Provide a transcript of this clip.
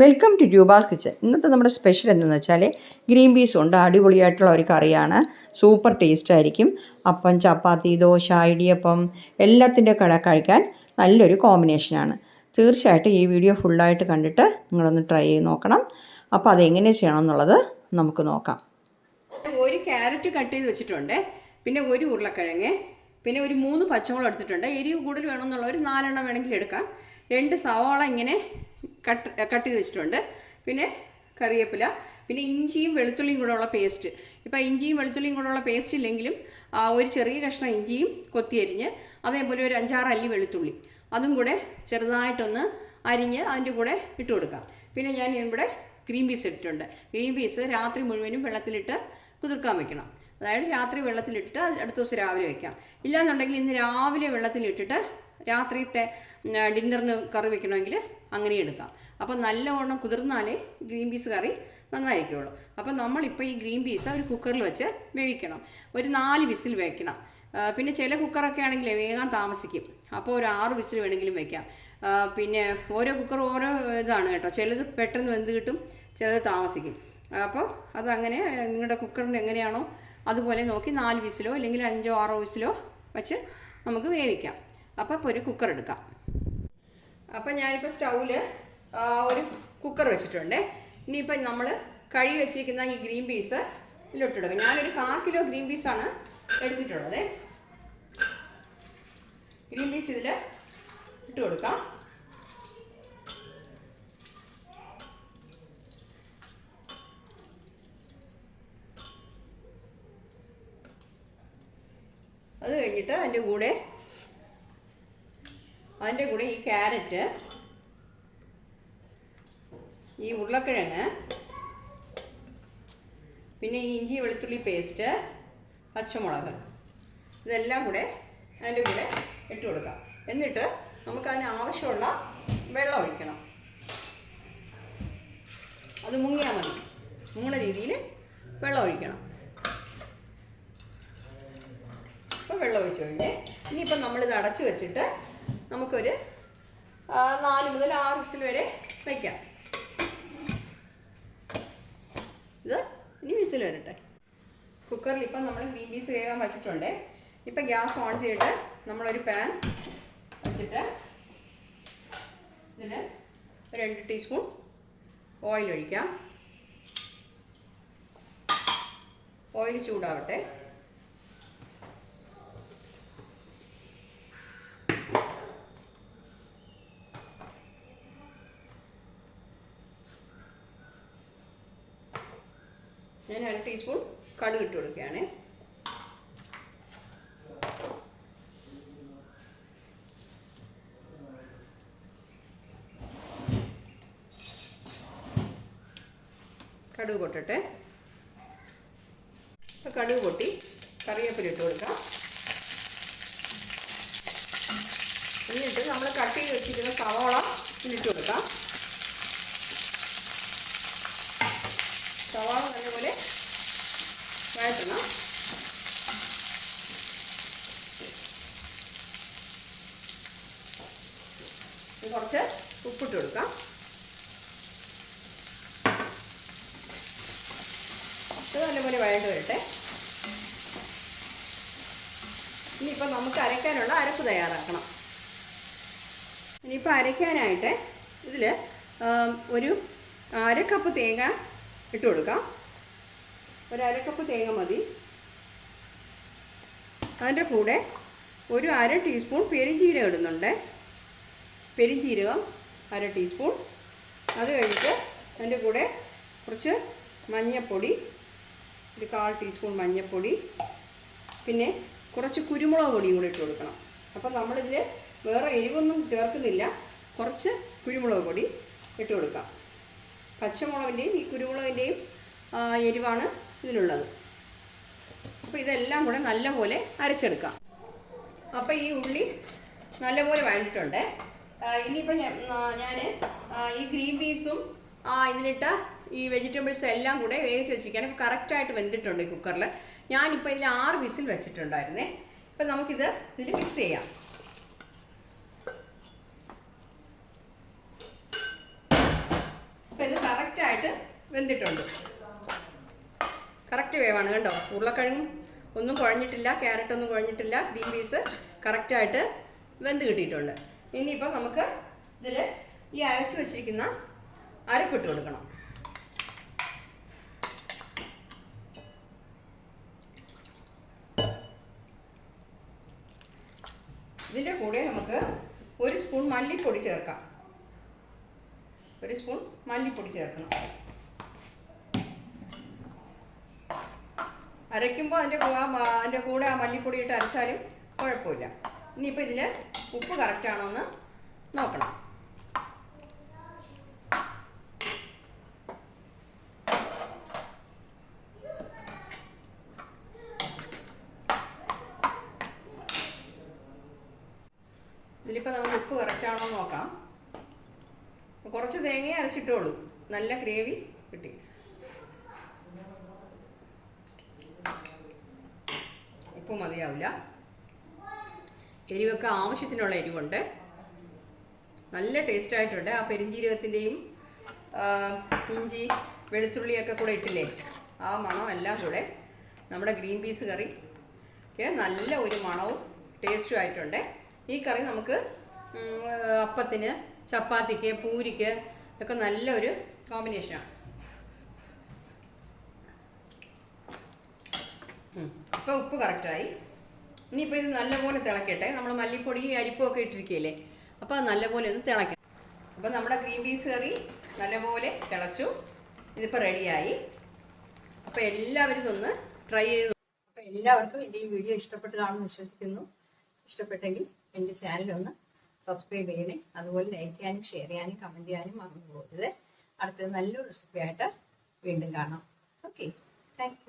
Welcome to ട്യൂബാസ് kitchen ഇന്നത്തെ നമ്മുടെ special എന്തെന്ന് വെച്ചാൽ ഗ്രീൻ പീസ് ഉണ്ട് അടിപൊളിയായിട്ടുള്ള ഒരു കറിയാണ്. സൂപ്പർ ടേസ്റ്റ് ആയിരിക്കും. അപ്പം ചപ്പാത്തി ദോശ ഇടിയപ്പം എല്ലാത്തിന്റെ കട കഴിക്കാൻ നല്ലൊരു കോമ്പിനേഷനാണ് തീർച്ചയായിട്ടും ഈ വീഡിയോ ഫുള്ളായിട്ട് കണ്ടിട്ട് നിങ്ങളൊന്ന് ട്രൈ ചെയ്ത് നോക്കണം. അപ്പോൾ അതെങ്ങനെ ചെയ്യണം എന്നുള്ളത് നമുക്ക് നോക്കാം. ഒരു ക്യാരറ്റ് കട്ട് ചെയ്ത് വെച്ചിട്ടുണ്ട്. പിന്നെ ഒരു ഉരുളക്കിഴങ്ങ് പിന്നെ ഒരു മൂന്ന് പച്ചമുളക് എടുത്തിട്ടുണ്ട്. എരിവ് കൂടുതൽ വേണമെന്നുള്ള ഒരു നാലെണ്ണം വേണമെങ്കിൽ എടുക്കാം. രണ്ട് സവാള ഇങ്ങനെ കട്ട് കട്ട് ചെയ്ത് വെച്ചിട്ടുണ്ട്. പിന്നെ കറിവേപ്പില പിന്നെ ഇഞ്ചിയും വെളുത്തുള്ളിയും കൂടെയുള്ള പേസ്റ്റ്. ഇപ്പോൾ ഇഞ്ചിയും വെളുത്തുള്ളിയും കൂടെയുള്ള പേസ്റ്റ് ഇല്ലെങ്കിലും ഒരു ചെറിയ കഷ്ണം ഇഞ്ചിയും കൊത്തിയരിഞ്ഞ് അതേപോലെ ഒരു അഞ്ചാറ് അല്ലി വെളുത്തുള്ളി. അതും കൂടെ ചെറുതായിട്ടൊന്ന് അരിഞ്ഞ് അതിന്റെ കൂടെ ഇട്ട് കൊടുക്കാം. പിന്നെ ഞാൻ ഇവിടെ ഗ്രീൻ പീസ് ഇട്ടിട്ടുണ്ട്. ഗ്രീൻ പീസ് രാത്രി മുഴുവനും വെള്ളത്തിലിട്ട് കുതിർക്കാൻ വെക്കണം. അതായത് രാത്രി വെള്ളത്തിലിട്ടിട്ട് അടുത്ത ദിവസം രാവിലെ വയ്ക്കാം ഇല്ലാന്നുണ്ടെങ്കിൽ ഇന്ന് രാവിലെ വെള്ളത്തിലിട്ടിട്ട് രാത്രിത്തെ ഡിന്നറിന് കറി വെക്കണമെങ്കിൽ അങ്ങനെ എടുക്കാം. അപ്പം നല്ലവണ്ണം കുതിർന്നാലേ ഗ്രീൻ പീസ് കറി നന്നായിരിക്കുള്ളൂ. അപ്പം നമ്മളിപ്പോൾ ഈ ഗ്രീൻ പീസ് ഒരു കുക്കറിൽ വെച്ച് വേവിക്കണം. ഒരു നാല് വിസിൽ വെക്കണം പിന്നെ ചില കുക്കറൊക്കെ ആണെങ്കിൽ വേഗം താമസിക്കും. അപ്പോൾ ഒരു ആറ് വിസിൽ വേണമെങ്കിലും വെക്കാം. പിന്നെ ഓരോ കുക്കർ ഓരോ ഇതാണ് കേട്ടോ. ചിലത് പെട്ടെന്ന് വെന്ത് കിട്ടും ചിലത് താമസിക്കും. അപ്പോൾ അതങ്ങനെ നിങ്ങളുടെ കുക്കറിന് എങ്ങനെയാണോ അതുപോലെ നോക്കി നാല് വിസിലോ അല്ലെങ്കിൽ അഞ്ചോ ആറോ വിസിലോ വെച്ച് നമുക്ക് വേവിക്കാം. അപ്പോൾ ഒരു കുക്കർ എടുക്കാം. അപ്പം ഞാനിപ്പോൾ സ്റ്റൗവിൽ ഒരു കുക്കർ വെച്ചിട്ടുണ്ട്. ഇനിയിപ്പോൾ നമ്മൾ കഴുകി വെച്ചിരിക്കുന്ന ഈ ഗ്രീൻ പീസ് ഇതിലിട്ടെടുക്കാം ഞാനൊരു കാ കിലോ ഗ്രീൻ പീസാണ് എടുത്തിട്ടുള്ളത്. ഗ്രീൻ പീസ് ഇതിൽ ഇട്ട് കൊടുക്കാം. അത് കഴിഞ്ഞിട്ട് അതിന്റെ കൂടെ അതിന്റെ കൂടെ ഈ ക്യാരറ്റ് ഈ ഉരുളക്കിഴങ്ങ് പിന്നെ ഈ ഇഞ്ചി വെളുത്തുള്ളി പേസ്റ്റ് പച്ചമുളക്. ഇതെല്ലാം കൂടെ അതിന്റെ കൂടെ ഇട്ട് കൊടുക്കാം. എന്നിട്ട് നമുക്കതിന് ആവശ്യമുള്ള വെള്ളം ഒഴിക്കണം. അത് മുങ്ങിയാൽ മതി. മുങ്ങണ രീതിയിൽ വെള്ളം ഒഴിക്കണം. അപ്പോൾ വെള്ളം ഒഴിച്ചു കഴിഞ്ഞ് ഇനിയിപ്പം നമ്മളിത് അടച്ച് വെച്ചിട്ട് നമുക്കൊരു നാല് മുതൽ ആറ് വിസിൽ വരെ വയ്ക്കാം ഇത് ഇനി വിസിൽ വരട്ടെ. കുക്കറിൽ ഇപ്പം നമ്മൾ ഗ്രീൻ പീസ് വേകാൻ വെച്ചിട്ടുണ്ട്. ഇപ്പം ഗ്യാസ് ഓൺ ചെയ്തിട്ട് നമ്മളൊരു പാൻ വെച്ചിട്ട് ഇതിൽ രണ്ട് ടീസ്പൂൺ ഓയിൽ ഒഴിക്കാം. ഓയിൽ ചൂടാവട്ടെ. ഞാൻ അര ടീസ്പൂൺ കടുക് ഇട്ട് കൊടുക്കുകയാണ്. കടുക് പൊട്ടട്ടെ. കടുക് പൊട്ടി. കറിവേപ്പില ഇട്ട് കൊടുക്കാം. എന്നിട്ട് നമ്മൾ കട്ട് ചെയ്ത് വെച്ചിരിക്കുന്ന സവാള ഇതിലിട്ട് കൊടുക്കാം. സവാള നല്ലപോലെ വഴറ്റണം കുറച്ച് ഉപ്പിട്ട് കൊടുക്കാം. ഇത് നല്ലപോലെ വഴണ്ട് വരട്ടെ. ഇനിയിപ്പോൾ നമുക്ക് അരയ്ക്കാനുള്ള അരപ്പ് തയ്യാറാക്കണം. ഇനിയിപ്പോൾ അരയ്ക്കാനായിട്ട് ഇതിൽ ഒരു അര കപ്പ് തേങ്ങ ഇട്ട് കൊടുക്കാം. ഒരു അരക്കപ്പ് കപ്പ് തേങ്ങ മതി. അതിന്റെ കൂടെ ഒരു അര ടീസ്പൂൺ പെരിഞ്ജീരകം ഇടുന്നുണ്ട്. പെരിഞ്ജീരകം അര ടീസ്പൂൺ അത് കഴിഞ്ഞിട്ട് അതിന്റെ കൂടെ കുറച്ച് മഞ്ഞൾപ്പൊടി ഒരു കാൽ ടീസ്പൂൺ മഞ്ഞൾപ്പൊടി പിന്നെ കുറച്ച് കുരുമുളക് പൊടിയും കൂടി ഇട്ട് കൊടുക്കണം. അപ്പം നമ്മളിതിൽ വേറെ എരിവൊന്നും ചേർക്കുന്നില്ല. കുറച്ച് കുരുമുളക് പൊടി ഇട്ട് കൊടുക്കാം. പച്ചമുളകിന്റെയും ഈ കുരുമുളകിന്റെയും എരിവാണ് ഇതിലുള്ളത്. അപ്പോൾ ഇതെല്ലാം കൂടെ നല്ലപോലെ അരച്ചെടുക്കാം. അപ്പോൾ ഈ ഉള്ളി നല്ലപോലെ വഴണ്ടിട്ടുണ്ട് ഇനിയിപ്പോൾ ഞാൻ ഞാൻ ഈ ഗ്രീൻ പീസും ഇതിലിട്ട ഈ വെജിറ്റബിൾസ് എല്ലാം കൂടെ വേവിച്ച് വെച്ചിരിക്കുകയാണ്. ഇപ്പോൾ കറക്റ്റായിട്ട് വെന്തിട്ടുണ്ട് ഈ കുക്കറിൽ ഞാനിപ്പോൾ ഇതിൽ ആറ് വിസിൽ വെച്ചിട്ടുണ്ടായിരുന്നേ. ഇപ്പം നമുക്കിത് ഇതിൽ മിക്സ് ചെയ്യാം. കറക്റ്റായിട്ട് വെന്തിട്ടുണ്ട്. കറക്റ്റ് വേവാണ് കണ്ടോ? ഉരുളക്കിഴങ്ങും ഒന്നും കുഴഞ്ഞിട്ടില്ല ക്യാരറ്റ് ഒന്നും കുഴഞ്ഞിട്ടില്ല ഗ്രീൻ പീസ് കറക്റ്റായിട്ട് വെന്ത് കിട്ടിയിട്ടുണ്ട്. ഇനിയിപ്പോൾ നമുക്ക് ഇതിൽ ഈ അരച്ച് വെച്ചിരിക്കുന്ന അരപ്പിട്ട് കൊടുക്കണം. ഇതിന്റെ കൂടെ നമുക്ക് ഒരു സ്പൂൺ മല്ലിപ്പൊടി ചേർക്കാം. ഒരു സ്പൂൺ മല്ലിപ്പൊടി ചേർക്കണം. അരയ്ക്കുമ്പോൾ അതിന്റെ അതിന്റെ കൂടെ ആ മല്ലിപ്പൊടി ഇട്ട് അരച്ചാലും കുഴപ്പമില്ല. ഇനിയിപ്പോൾ ഇതിൽ ഉപ്പ് കറക്റ്റാണോ എന്ന് നോക്കണം. ഇതിലിപ്പോൾ നമുക്ക് ഉപ്പ് കറക്റ്റാണോ നോക്കാം. കുറച്ച് തേങ്ങയെ അരച്ചിട്ടുള്ളൂ. നല്ല ഗ്രേവി കിട്ടി. ഉപ്പ് മതിയാവില്ല. എരിവൊക്കെ ആവശ്യത്തിനുള്ള എരിവുണ്ട്. നല്ല ടേസ്റ്റ് ആയിട്ടുണ്ട്. ആ പെരിഞ്ജീരകത്തിന്റെയും ഇഞ്ചി വെളുത്തുള്ളിയൊക്കെ കൂടെ ഇട്ടില്ലേ? ആ മണം എല്ലാം കൂടെ നമ്മുടെ ഗ്രീൻ പീസ് കറി നല്ല ഒരു മണവും ടേസ്റ്റും ആയിട്ടുണ്ട്. ഈ കറി നമുക്ക് അപ്പത്തിന് ചപ്പാത്തിക്ക് പൂരിക്ക് ഒക്കെ നല്ലൊരു കോമ്പിനേഷനാണ് ഇപ്പോൾ ഉപ്പ് കറക്റ്റായി ഇനിയിപ്പോൾ ഇത് നല്ലപോലെ തിളക്കട്ടെ. നമ്മൾ മല്ലിപ്പൊടിയും അരിപ്പും ഒക്കെ ഇട്ടിരിക്കുകയല്ലേ? അപ്പോൾ അത് നല്ലപോലെ ഒന്ന് തിളക്കണം. അപ്പോൾ നമ്മുടെ ഗ്രീൻ പീസ് കറി നല്ലപോലെ തിളച്ചു. ഇതിപ്പോൾ റെഡിയായി അപ്പോൾ എല്ലാവരും ഇതൊന്ന് ട്രൈ ചെയ്ത് അപ്പോൾ എല്ലാവർക്കും എന്റെ ഈ വീഡിയോ ഇഷ്ടപ്പെട്ട് കാണുമെന്ന് വിശ്വസിക്കുന്നു. ഇഷ്ടപ്പെട്ടെങ്കിൽ എന്റെ ചാനലൊന്ന് സബ്സ്ക്രൈബ് ചെയ്യണേ. അതുപോലെ ലൈക്ക് ചെയ്യാനും ഷെയർ ചെയ്യാനും കമന്റ് ചെയ്യാനും മറന്നു പോകരുത്. അടുത്തത് നല്ലൊരു റെസിപ്പി ആയിട്ട് വീണ്ടും കാണാം. Okay thank